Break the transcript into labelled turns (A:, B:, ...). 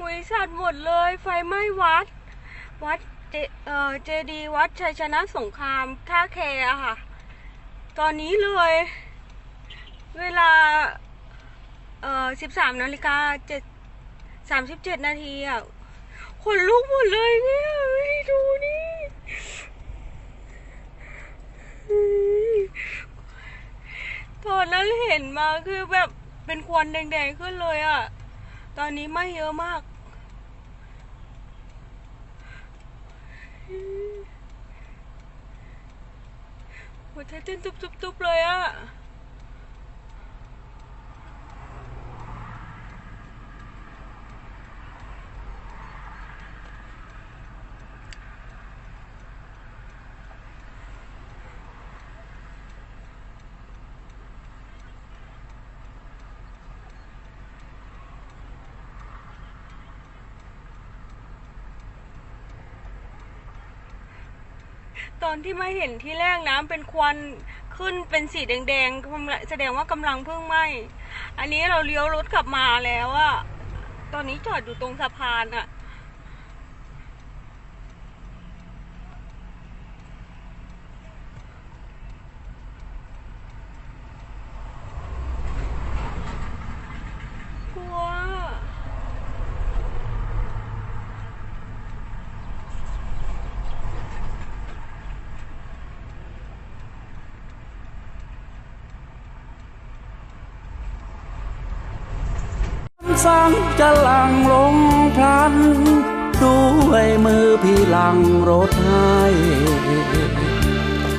A: หุยสัตว์หมดเลย ไฟไหม้วัด วัดเจเอ่อเจดีวัดชัยชนะสงครามท่าแคอะค่ะ ตอนนี้เลย เวลา เอ่อสิบสามนาฬิกาเจ็ดสามสิบเจ็ดนาทีอะขนลุกหมดเลยเนี่ยเฮ้ยดูนี่ตอนนั้นเห็นมาคือแบบเป็นควันแดงๆขึ้นเลยอะ ตอนนี้ไม่เยอะมาก หัวใจเต้นตุบๆๆเลยอะ ตอนที่มาเห็นที่แรกน้ำเป็นควันขึ้นเป็นสีแดงๆแสดงว่ากำลังเพิ่งไหม้อันนี้เราเลี้ยวรถกลับมาแล้วอะตอนนี้จอดอยู่ตรงสะพานอะกลัว
B: สังจะหลังลงพลัน ด้วยมือพี่หลังรถให้